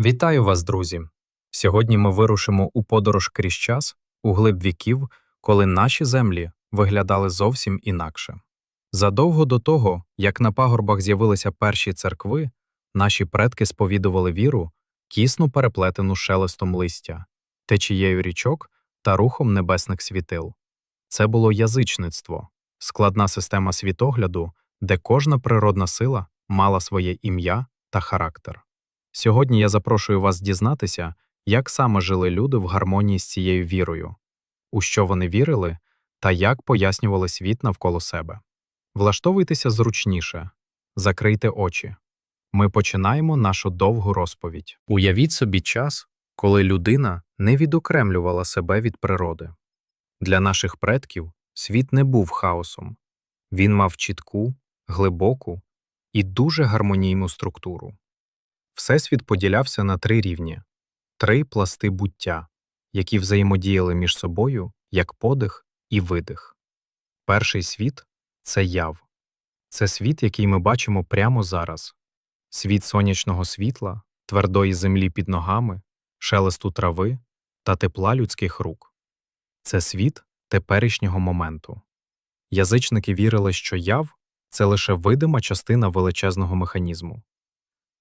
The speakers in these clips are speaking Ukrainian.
Вітаю вас, друзі! Сьогодні ми вирушимо у подорож крізь час, у глиб віків, коли наші землі виглядали зовсім інакше. Задовго до того, як на пагорбах з'явилися перші церкви, наші предки сповідували віру, кісно переплетену шелестом листя, течією річок та рухом небесних світил. Це було язичництво, складна система світогляду, де кожна природна сила мала своє ім'я та характер. Сьогодні я запрошую вас дізнатися, як саме жили люди в гармонії з цією вірою, у що вони вірили та як пояснювали світ навколо себе. Влаштовуйтеся зручніше, закрийте очі. Ми починаємо нашу довгу розповідь. Уявіть собі час, коли людина не відокремлювала себе від природи. Для наших предків світ не був хаосом, він мав чітку, глибоку і дуже гармонійну структуру. Всесвіт поділявся на три рівні три пласти буття, які взаємодіяли між собою як подих і видих. Перший світ це яв, це світ, який ми бачимо прямо зараз світ сонячного світла, твердої землі під ногами, шелесту трави та тепла людських рук. Це світ теперішнього моменту. Язичники вірили, що яв це лише видима частина величезного механізму.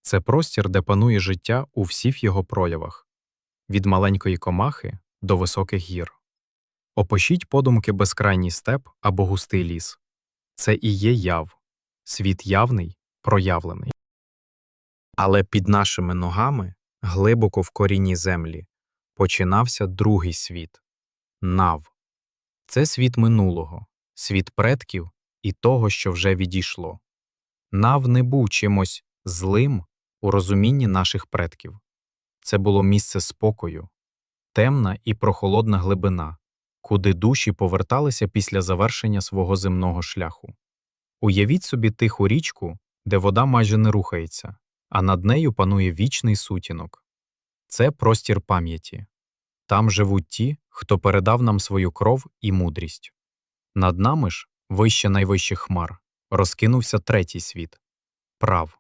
Це простір, де панує життя у всіх його проявах від маленької комахи до високих гір. Опишіть подумки безкрайній степ або густий ліс. Це і є яв, світ явний, проявлений. Але під нашими ногами, глибоко в корінні землі, починався другий світ нав. Це світ минулого, світ предків і того, що вже відійшло. Нав не був чимось злим у розумінні наших предків. Це було місце спокою, темна і прохолодна глибина, куди душі поверталися після завершення свого земного шляху. Уявіть собі тиху річку, де вода майже не рухається, а над нею панує вічний сутінок. Це простір пам'яті. Там живуть ті, хто передав нам свою кров і мудрість. Над нами ж, вище найвищих хмар, розкинувся третій світ прав.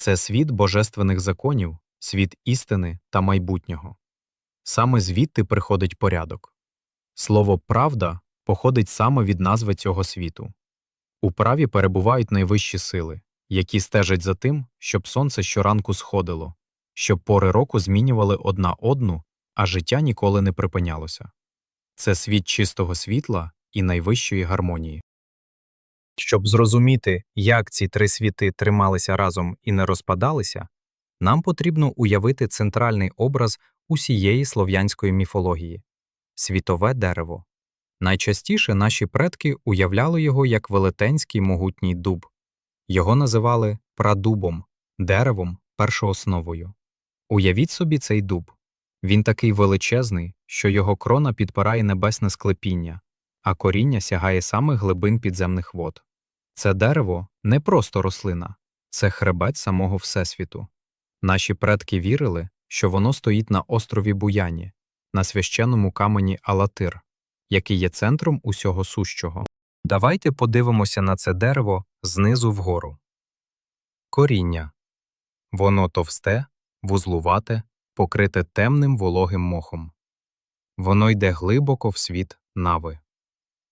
Це світ божественних законів, світ істини та майбутнього. Саме звідти приходить порядок. Слово правда походить саме від назви цього світу. У праві перебувають найвищі сили, які стежать за тим, щоб сонце щоранку сходило, щоб пори року змінювали одна одну, а життя ніколи не припинялося. Це світ чистого світла і найвищої гармонії. Щоб зрозуміти, як ці три світи трималися разом і не розпадалися, нам потрібно уявити центральний образ усієї слов'янської міфології світове дерево. Найчастіше наші предки уявляли його як велетенський могутній дуб. Його називали прадубом, деревом першоосновою. Уявіть собі цей дуб. Він такий величезний, що його крона підпирає небесне склепіння, а коріння сягає самих глибин підземних вод. Це дерево не просто рослина, це хребет самого Всесвіту. Наші предки вірили, що воно стоїть на острові Буяні, на священному камені Алатир, який є центром усього сущого. Давайте подивимося на це дерево знизу вгору. Коріння воно товсте, вузлувате, покрите темним вологим мохом. Воно йде глибоко в світ нави.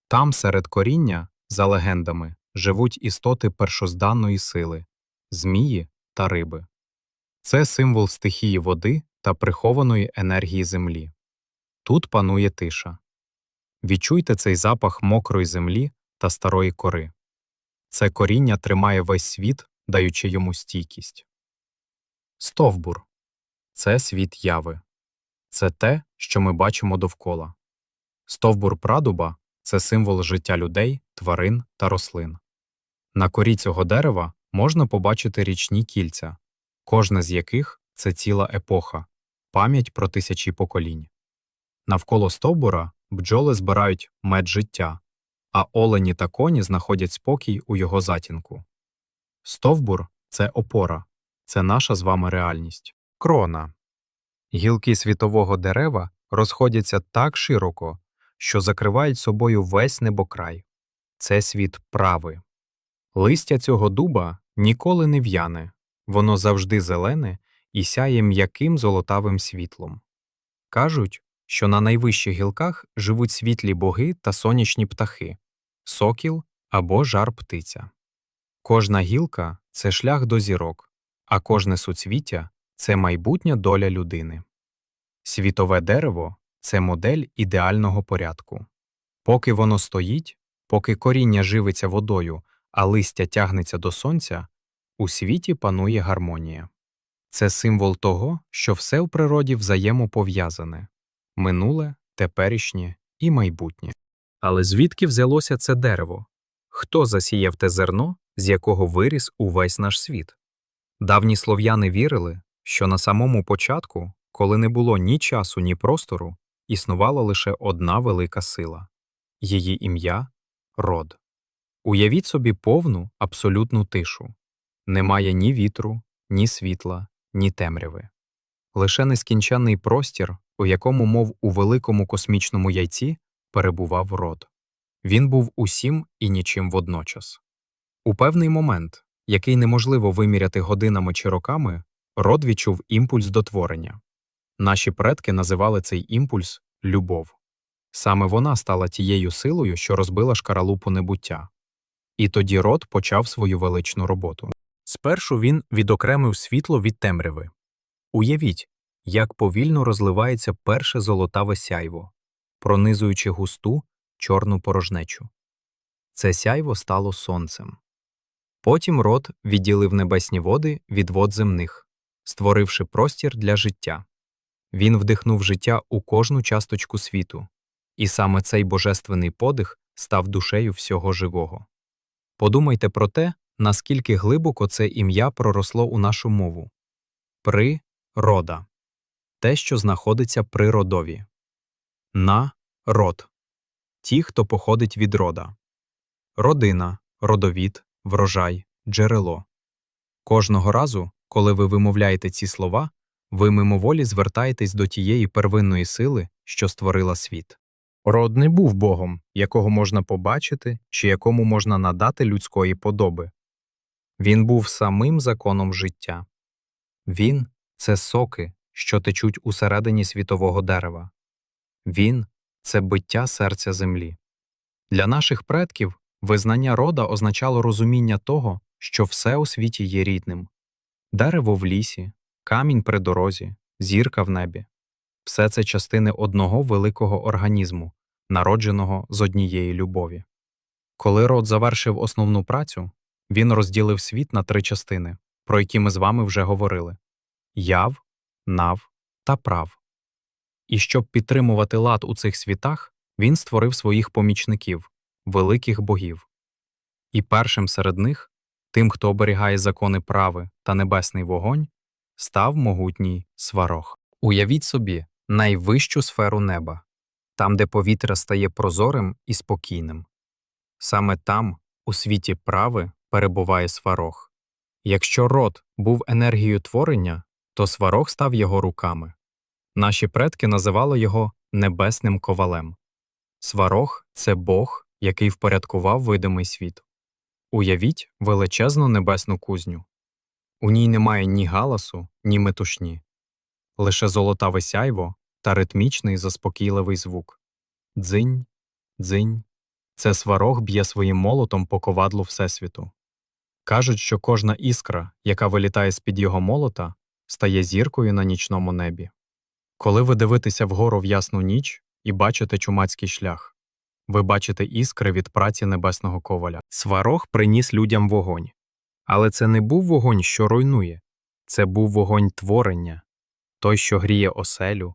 Там, серед коріння, за легендами, живуть істоти першозданної сили, змії та риби. Це символ стихії води та прихованої енергії землі. Тут панує тиша. Відчуйте цей запах мокрої землі та старої кори. Це коріння тримає весь світ, даючи йому стійкість. Стовбур це світ яви. Це те, що ми бачимо довкола. Стовбур прадуба це символ життя людей, тварин та рослин. На корі цього дерева можна побачити річні кільця, кожне з яких це ціла епоха, пам'ять про тисячі поколінь. Навколо стовбура бджоли збирають мед життя, а олені та коні знаходять спокій у його затінку. Стовбур це опора, це наша з вами реальність. Крона. Гілки світового дерева розходяться так широко, що закривають собою весь небокрай. Це світ прави. Листя цього дуба ніколи не в'яне, воно завжди зелене і сяє м'яким золотавим світлом. Кажуть, що на найвищих гілках живуть світлі боги та сонячні птахи, сокіл або жар птиця. Кожна гілка це шлях до зірок, а кожне суцвіття це майбутня доля людини. Світове дерево це модель ідеального порядку. Поки воно стоїть, поки коріння живиться водою, а листя тягнеться до сонця, у світі панує гармонія. Це символ того, що все в природі взаємопов'язане минуле, теперішнє і майбутнє. Але звідки взялося це дерево? Хто засіяв те зерно, з якого виріс увесь наш світ? Давні слов'яни вірили, що на самому початку, коли не було ні часу, ні простору, існувала лише одна велика сила її ім'я род. Уявіть собі повну, абсолютну тишу немає ні вітру, ні світла, ні темряви. Лише нескінченний простір, у якому, мов у великому космічному яйці, перебував род. Він був усім і нічим водночас. У певний момент, який неможливо виміряти годинами чи роками, род відчув імпульс до творення. Наші предки називали цей імпульс любов. Саме вона стала тією силою, що розбила шкаралупу небуття. І тоді род почав свою величну роботу. Спершу він відокремив світло від темряви. Уявіть, як повільно розливається перше золотаве сяйво, пронизуючи густу чорну порожнечу. Це сяйво стало сонцем. Потім род відділив небесні води від вод земних, створивши простір для життя. Він вдихнув життя у кожну часточку світу, і саме цей божественний подих став душею всього живого. Подумайте про те, наскільки глибоко це ім'я проросло у нашу мову. Природа. Те, що знаходиться при родові, на род ті, хто походить від рода, родина, родовід, врожай, джерело. Кожного разу, коли ви вимовляєте ці слова, ви мимоволі звертаєтесь до тієї первинної сили, що створила світ. Род не був Богом, якого можна побачити чи якому можна надати людської подоби. Він був самим законом життя. Він це соки, що течуть усередині світового дерева. Він це биття серця землі. Для наших предків визнання рода означало розуміння того, що все у світі є рідним дерево в лісі, камінь при дорозі, зірка в небі все це частини одного великого організму, народженого з однієї любові. Коли род завершив основну працю, він розділив світ на три частини, про які ми з вами вже говорили яв, нав та прав. І щоб підтримувати лад у цих світах, він створив своїх помічників, великих богів. І першим серед них, тим, хто оберігає закони прави та небесний вогонь, став могутній сварог. Уявіть собі найвищу сферу неба, там, де повітря стає прозорим і спокійним. Саме там, у світі прави, перебуває сварог. Якщо род був енергією творення, то сварог став його руками. Наші предки називали його небесним ковалем. Сварог це Бог, який впорядкував видимий світ. Уявіть величезну небесну кузню. У ній немає ні галасу, ні метушні, лише золотаве сяйво та ритмічний заспокійливий звук. Дзинь, дзинь. Це сварог б'є своїм молотом по ковадлу Всесвіту. Кажуть, що кожна іскра, яка вилітає з під його молота, стає зіркою на нічному небі. Коли ви дивитеся вгору в ясну ніч і бачите чумацький шлях, ви бачите іскри від праці небесного коваля. Сварог приніс людям вогонь. Але це не був вогонь, що руйнує, це був вогонь творення, той, що гріє оселю,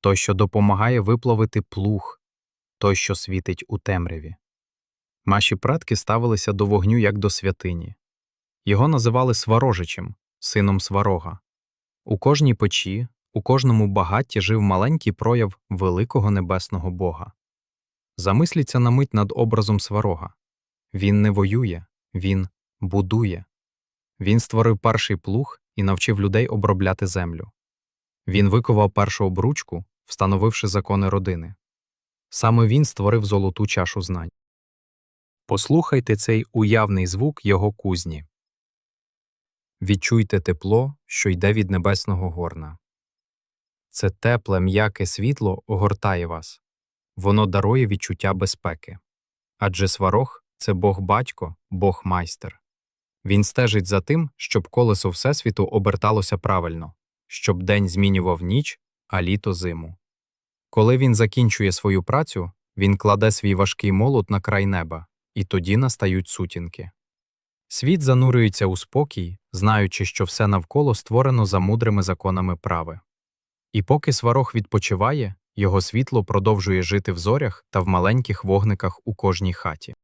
той, що допомагає виплавити плуг, той, що світить у темряві. Наші предки ставилися до вогню як до святині. Його називали сварожичем, сином сварога. У кожній печі, у кожному багатті жив маленький прояв великого небесного Бога. Замисліться на мить над образом сварога. Він не воює, він будує. Він створив перший плуг і навчив людей обробляти землю. Він виковав першу обручку, встановивши закони родини. Саме він створив золоту чашу знань. Послухайте цей уявний звук його кузні. відчуйте тепло, що йде від небесного горна. Це тепле, м'яке світло огортає вас. Воно дарує відчуття безпеки. Адже сварог це Бог батько, Бог майстер. Він стежить за тим, щоб колесо Всесвіту оберталося правильно, щоб день змінював ніч, а літо зиму. Коли він закінчує свою працю, він кладе свій важкий молот на край неба, і тоді настають сутінки. Світ занурюється у спокій, знаючи, що все навколо створено за мудрими законами прави. І поки сварог відпочиває, його світло продовжує жити в зорях та в маленьких вогниках у кожній хаті.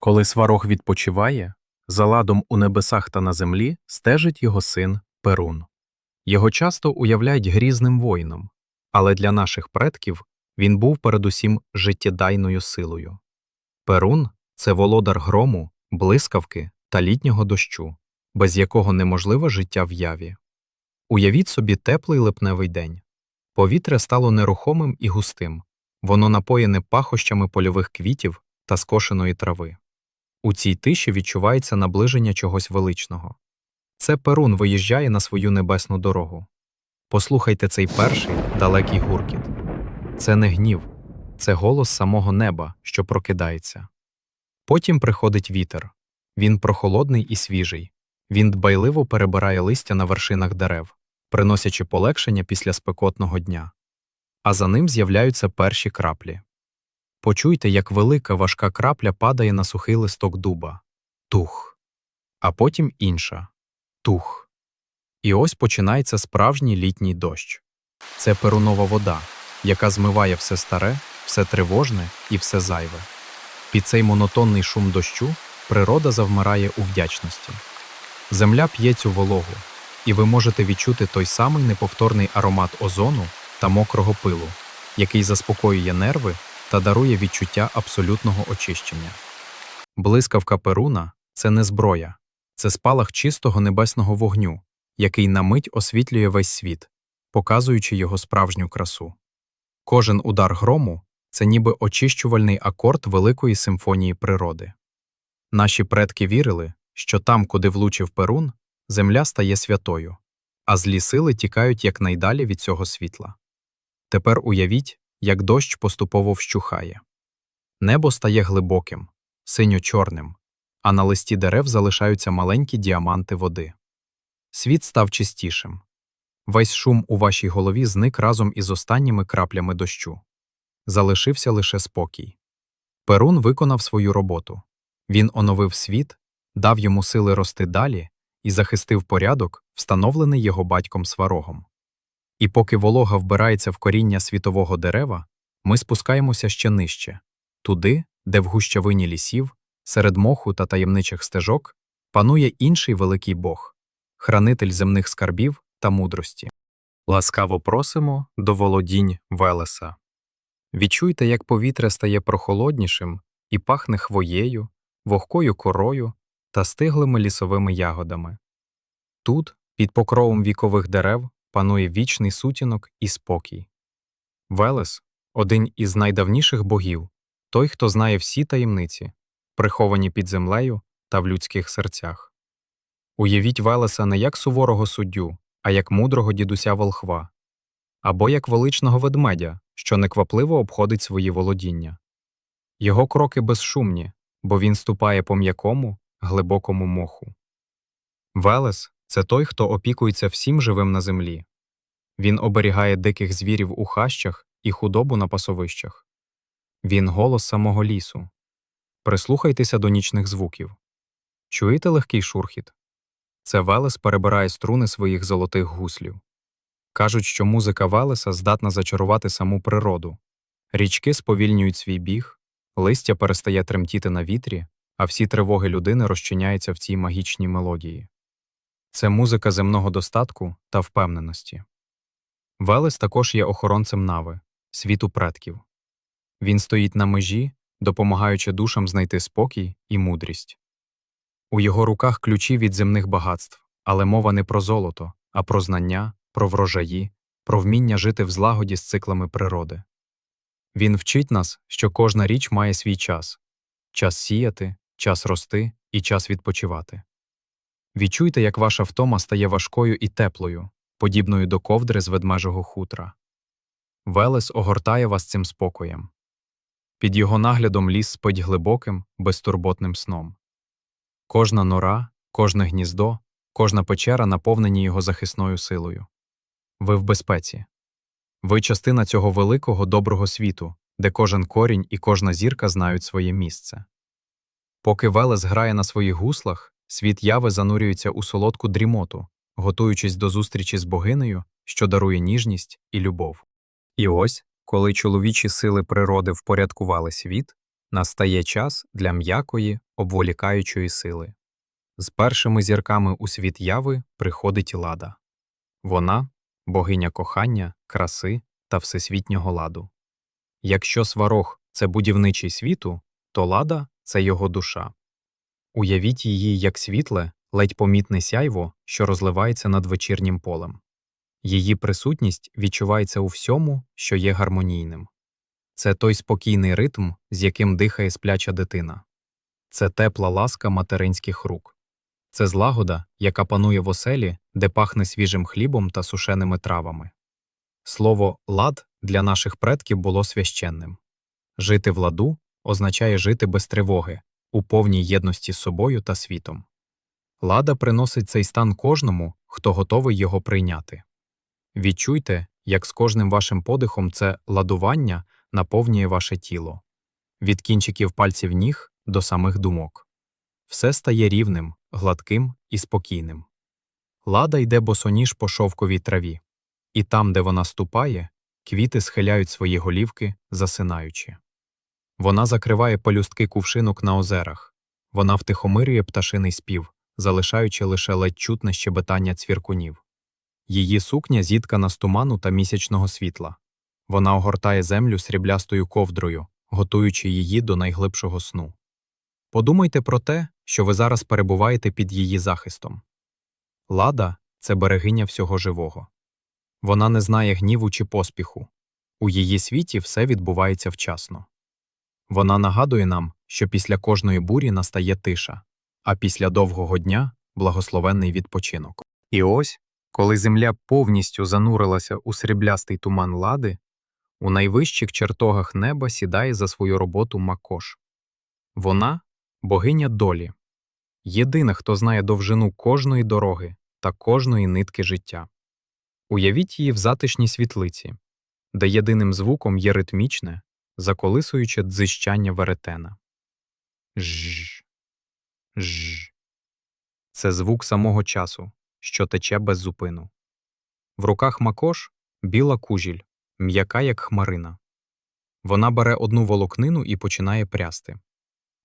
Коли сварог відпочиває, за ладом у небесах та на землі стежить його син Перун. Його часто уявляють грізним воїном, але для наших предків він був передусім життєдайною силою. Перун це володар грому, блискавки та літнього дощу, без якого неможливе життя в яві. Уявіть собі теплий липневий день. Повітря стало нерухомим і густим, воно напоєне пахощами польових квітів та скошеної трави. У цій тиші відчувається наближення чогось величного. Це Перун виїжджає на свою небесну дорогу. Послухайте цей перший далекий гуркіт. Це не гнів, це голос самого неба, що прокидається. Потім приходить вітер. Він прохолодний і свіжий. Він дбайливо перебирає листя на вершинах дерев, приносячи полегшення після спекотного дня. А за ним з'являються перші краплі. Почуйте, як велика важка крапля падає на сухий листок дуба тух, а потім інша тух. І ось починається справжній літній дощ. Це перунова вода, яка змиває все старе, все тривожне і все зайве. Під цей монотонний шум дощу природа завмирає у вдячності. Земля п'є цю вологу, і ви можете відчути той самий неповторний аромат озону та мокрого пилу, який заспокоює нерви та дарує відчуття абсолютного очищення. Блискавка Перуна це не зброя, це спалах чистого небесного вогню, який на мить освітлює весь світ, показуючи його справжню красу. Кожен удар грому це ніби очищувальний акорд великої симфонії природи. Наші предки вірили, що там, куди влучив Перун, земля стає святою, а злі сили тікають якнайдалі від цього світла. Тепер уявіть, як дощ поступово вщухає. Небо стає глибоким, синьо-чорним, а на листі дерев залишаються маленькі діаманти води. Світ став чистішим. Весь шум у вашій голові зник разом із останніми краплями дощу. Залишився лише спокій. Перун виконав свою роботу. Він оновив світ, дав йому сили рости далі і захистив порядок, встановлений його батьком сварогом. І поки волога вбирається в коріння світового дерева, ми спускаємося ще нижче, туди, де в гущавині лісів, серед моху та таємничих стежок, панує інший великий Бог, хранитель земних скарбів та мудрості. Ласкаво просимо до володінь Велеса. Відчуйте, як повітря стає прохолоднішим і пахне хвоєю, вогкою корою та стиглими лісовими ягодами. Тут, під покровом вікових дерев, панує вічний сутінок і спокій. Велес один із найдавніших богів, той, хто знає всі таємниці, приховані під землею та в людських серцях. Уявіть Велеса не як суворого суддю, а як мудрого дідуся волхва, або як величного ведмедя, що неквапливо обходить свої володіння. Його кроки безшумні, бо він ступає по м'якому, глибокому моху. Велес це той, хто опікується всім живим на землі. Він оберігає диких звірів у хащах і худобу на пасовищах. Він голос самого лісу. Прислухайтеся до нічних звуків. Чуєте легкий шурхіт? Це Велес перебирає струни своїх золотих гуслів. Кажуть, що музика Велеса здатна зачарувати саму природу. Річки сповільнюють свій біг, листя перестає тремтіти на вітрі, а всі тривоги людини розчиняються в цій магічній мелодії. Це музика земного достатку та впевненості. Велес також є охоронцем нави, світу предків. Він стоїть на межі, допомагаючи душам знайти спокій і мудрість. У його руках ключі від земних багатств, але мова не про золото, а про знання, про врожаї, про вміння жити в злагоді з циклами природи. Він вчить нас, що кожна річ має свій час час сіяти, час рости і час відпочивати. Відчуйте, як ваша втома стає важкою і теплою, подібною до ковдри з ведмежого хутра. Велес огортає вас цим спокоєм. Під його наглядом ліс спить глибоким, безтурботним сном. Кожна нора, кожне гніздо, кожна печера наповнені його захисною силою. Ви в безпеці. Ви частина цього великого доброго світу, де кожен корінь і кожна зірка знають своє місце. Поки Велес грає на своїх гуслах, світ яви занурюється у солодку дрімоту, готуючись до зустрічі з богинею, що дарує ніжність і любов. І ось, коли чоловічі сили природи впорядкували світ, настає час для м'якої, обволікаючої сили. З першими зірками у світ яви приходить лада. Вона богиня кохання, краси та всесвітнього ладу. Якщо сварог це будівничий світу, то лада це його душа. Уявіть її як світле, ледь помітне сяйво, що розливається над вечірнім полем. Її присутність відчувається у всьому, що є гармонійним. Це той спокійний ритм, з яким дихає спляча дитина. Це тепла ласка материнських рук. Це злагода, яка панує в оселі, де пахне свіжим хлібом та сушеними травами. Слово лад для наших предків було священним. Жити в ладу означає жити без тривоги, у повній єдності з собою та світом. Лада приносить цей стан кожному, хто готовий його прийняти. Відчуйте, як з кожним вашим подихом це ладування наповнює ваше тіло від кінчиків пальців ніг до самих думок. Все стає рівним, гладким і спокійним. Лада йде босоніж по шовковій траві, і там, де вона ступає, квіти схиляють свої голівки, засинаючи. Вона закриває пелюстки кувшинок на озерах, вона втихомирює пташиний спів, залишаючи лише ледь чутне щебетання цвіркунів. Її сукня зіткана з туману та місячного світла. Вона огортає землю сріблястою ковдрою, готуючи її до найглибшого сну. Подумайте про те, що ви зараз перебуваєте під її захистом. Лада це берегиня всього живого. Вона не знає гніву чи поспіху. У її світі все відбувається вчасно. Вона нагадує нам, що після кожної бурі настає тиша, а після довгого дня благословенний відпочинок. І ось, коли земля повністю занурилася у сріблястий туман лади, у найвищих чертогах неба сідає за свою роботу Макош. Вона богиня долі, єдина, хто знає довжину кожної дороги та кожної нитки життя. Уявіть її в затишній світлиці, де єдиним звуком є ритмічне, заколисуюче дзищання веретена. Жж. Жж. Це звук самого часу, що тече без зупину. В руках Макош біла кужіль, м'яка, як хмарина. Вона бере одну волокнину і починає прясти.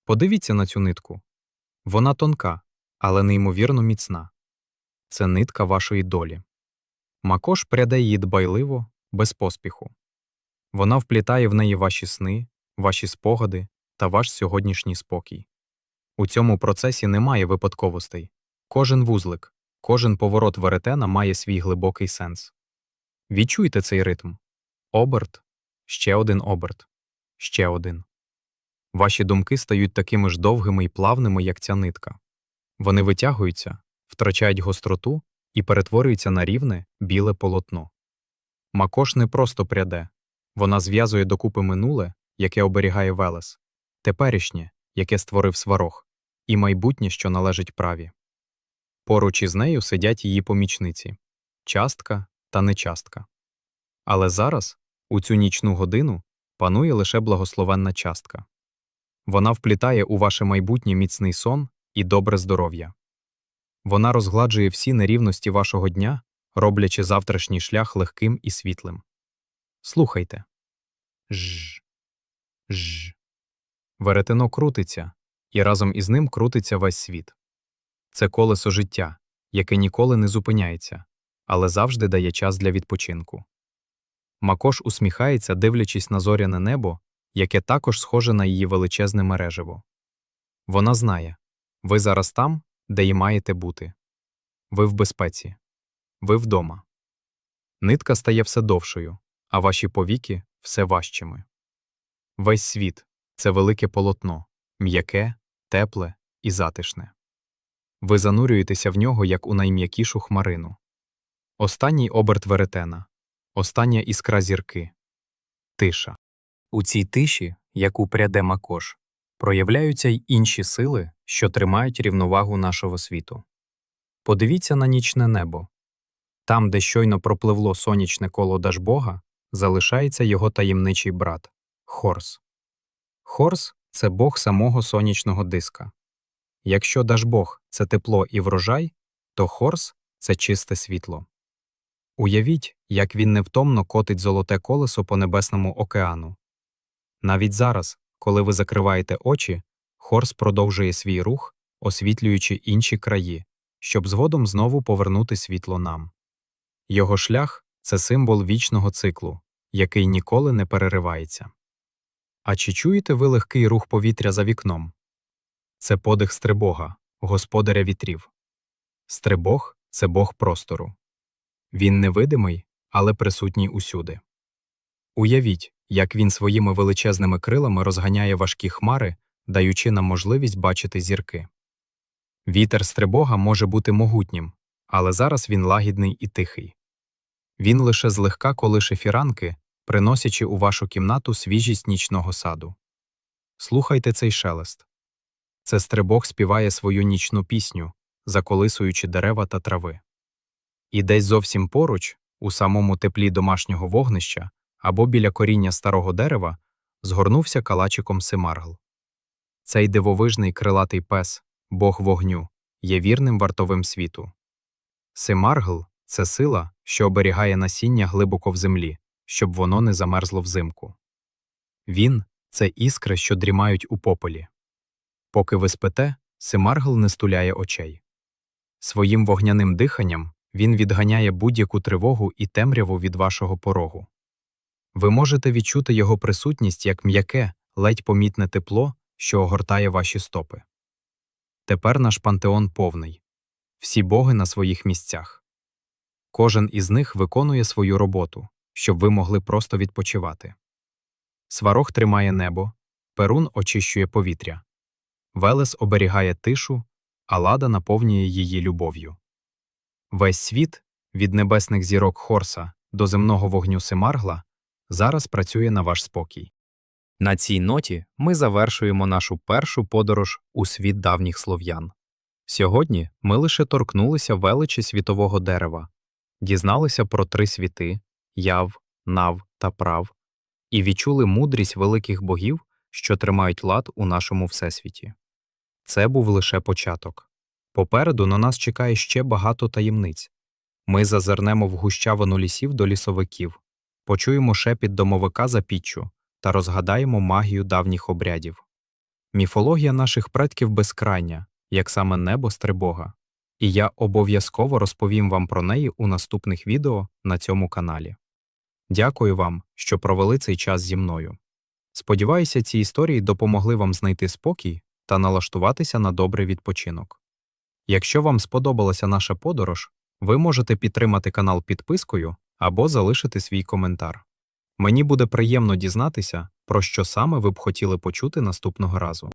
Подивіться на цю нитку. Вона тонка, але неймовірно міцна. Це нитка вашої долі. Макош пряде її дбайливо, без поспіху. Вона вплітає в неї ваші сни, ваші спогади та ваш сьогоднішній спокій. У цьому процесі немає випадковостей. Кожен вузлик, кожен поворот веретена має свій глибокий сенс. Відчуйте цей ритм оберт, ще один оберт, ще один. Ваші думки стають такими ж довгими і плавними, як ця нитка. Вони витягуються, втрачають гостроту і перетворюються на рівне біле полотно. Макош не просто пряде, вона зв'язує докупи минуле, яке оберігає Велес, теперішнє, яке створив сварог, і майбутнє, що належить праві. Поруч із нею сидять її помічниці частка та нечастка. Але зараз, у цю нічну годину, панує лише благословенна частка. Вона вплітає у ваше майбутнє міцний сон і добре здоров'я. Вона розгладжує всі нерівності вашого дня, роблячи завтрашній шлях легким і світлим. Слухайте. Жж. Жж. Веретено крутиться, і разом із ним крутиться весь світ. Це колесо життя, яке ніколи не зупиняється, але завжди дає час для відпочинку. Макош усміхається, дивлячись на зоряне небо, яке також схоже на її величезне мережево. Вона знає ви зараз там, де й маєте бути. Ви в безпеці, ви вдома. Нитка стає все довшою, а ваші повіки все важчими. Весь світ це велике полотно, м'яке, тепле і затишне. ви занурюєтеся в нього як у найм'якішу хмарину. Останній оберт веретена, остання іскра зірки. Тиша. У цій тиші, яку пряде Макош, проявляються й інші сили, що тримають рівновагу нашого світу. Подивіться на нічне небо. Там, де щойно пропливло сонячне коло Дажбога, залишається його таємничий брат Хорс. Хорс це бог самого сонячного диска. Якщо Дажбог це тепло і врожай, то Хорс це чисте світло. Уявіть, як він невтомно котить золоте колесо по небесному океану. Навіть зараз, коли ви закриваєте очі, Хорс продовжує свій рух, освітлюючи інші краї, щоб згодом знову повернути світло нам. Його шлях це символ вічного циклу, який ніколи не переривається. А чи чуєте ви легкий рух повітря за вікном? Це подих Стрибога, господаря вітрів. Стрибог це бог простору. Він невидимий, але присутній усюди. Уявіть, як він своїми величезними крилами розганяє важкі хмари, даючи нам можливість бачити зірки. Вітер Стрибога може бути могутнім, але зараз він лагідний і тихий. Він лише злегка колише фіранки, приносячи у вашу кімнату свіжість нічного саду. Слухайте цей шелест. Це стрибог співає свою нічну пісню, заколисуючи дерева та трави. І десь зовсім поруч, у самому теплі домашнього вогнища або біля коріння старого дерева, згорнувся калачиком Симаргл. Цей дивовижний крилатий пес, бог вогню, є вірним вартовим світу. Симаргл це сила, що оберігає насіння глибоко в землі, щоб воно не замерзло взимку. Він це іскри, що дрімають у пополі. Поки ви спите, Симаргл не стуляє очей. Своїм вогняним диханням він відганяє будь-яку тривогу і темряву від вашого порогу. Ви можете відчути його присутність як м'яке, ледь помітне тепло, що огортає ваші стопи. Тепер наш пантеон повний всі боги на своїх місцях. Кожен із них виконує свою роботу, щоб ви могли просто відпочивати. Сварог тримає небо, перун очищує повітря, Велес оберігає тишу, а лада наповнює її любов'ю. Весь світ, від небесних зірок Хорса до земного вогню Семаргла, зараз працює на ваш спокій. На цій ноті ми завершуємо нашу першу подорож у світ давніх слов'ян. Сьогодні ми лише торкнулися величі світового дерева, дізналися про три світи яв, нав та прав, і відчули мудрість великих богів, що тримають лад у нашому всесвіті. Це був лише початок. Попереду на нас чекає ще багато таємниць. Ми зазирнемо в гущавину лісів до лісовиків, почуємо шепіт домовика за піччю та розгадаємо магію давніх обрядів. Міфологія наших предків безкрайня, як саме небо стрибога, і я обов'язково розповім вам про неї у наступних відео на цьому каналі. Дякую вам, що провели цей час зі мною. Сподіваюся, ці історії допомогли вам знайти спокій та налаштуватися на добрий відпочинок. Якщо вам сподобалася наша подорож, ви можете підтримати канал підпискою або залишити свій коментар. Мені буде приємно дізнатися, про що саме ви б хотіли почути наступного разу.